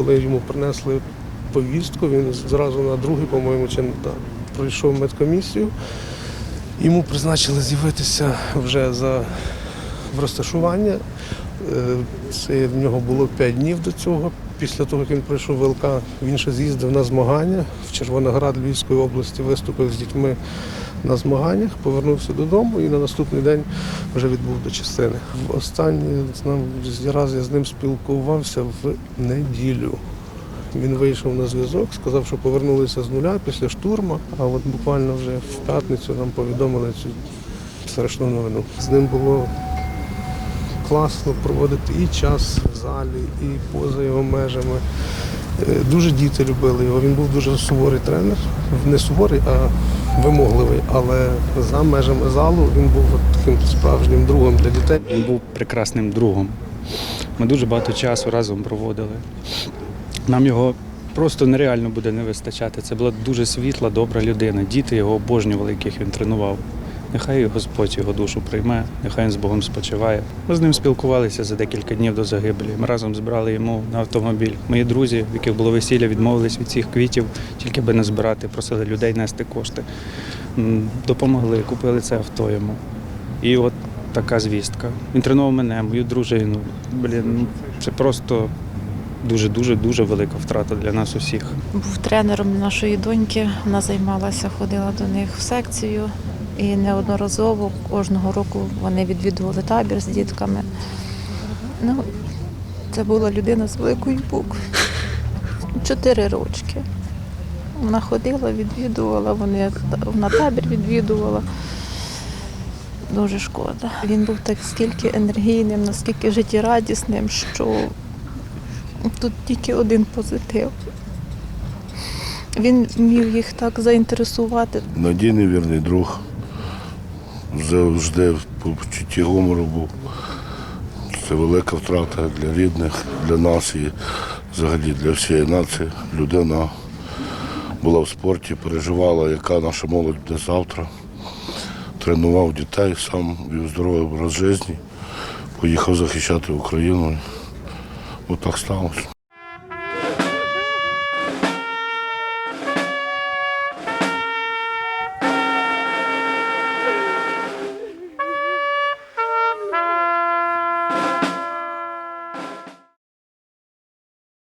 Коли йому принесли повістку, він зразу на другий, по-моєму, чи пройшов медкомісію. Йому призначили з'явитися вже за в розташування. Е, Це в нього було 5 днів до цього. Після того, як він пройшов ВЛК, він ще з'їздив на змагання в Червоноград Львівської області, виступив з дітьми на змаганнях, повернувся додому і на наступний день вже відбув до частини. В Останній раз я з ним спілкувався в неділю. Він вийшов на зв'язок, сказав, що повернулися з нуля після штурму, а от буквально вже в п'ятницю нам повідомили цю страшну новину. З ним було класно проводити і час в залі, і поза його межами. Е, Дуже діти любили його. Він був дуже суворий тренер. Не суворий, а вимогливий. Але за межами залу він був таким справжнім другом для дітей. Він був прекрасним другом. Ми дуже багато часу разом проводили. Нам його просто нереально буде не вистачати. Це була дуже світла, добра людина. Діти його обожнювали, яких він тренував. Нехай Господь його душу прийме, нехай він з Богом спочиває. Ми з ним спілкувалися за декілька днів до загибелі. Ми разом збирали йому на автомобіль. Мої друзі, в яких було весілля, відмовились від цих квітів, тільки би не збирати, просили людей нести кошти. Допомогли, купили це авто йому. І от така звістка. Він тренував мене, мою дружину. Блін, це просто дуже, дуже, дуже велика втрата для нас усіх. Був тренером нашої доньки. Вона займалася, ходила до них в секцію. І неодноразово кожного року вони відвідували табір з дітками. Ну, це була людина з великої букви. Чотири рочки. Вона ходила, відвідувала, вони на табір відвідувала. Дуже шкода. Він був так скільки енергійним, наскільки життєрадісним, що тут тільки один позитив. Він вмів їх так заінтересувати. Надійний вірний друг. Завжди по почутті гумору був. Це велика втрата для рідних, для нас і взагалі для всієї нації. Людина була в спорті, переживала, яка наша молодь буде завтра. Тренував дітей, сам вів здоровий образ життя, поїхав захищати Україну. Отак сталося.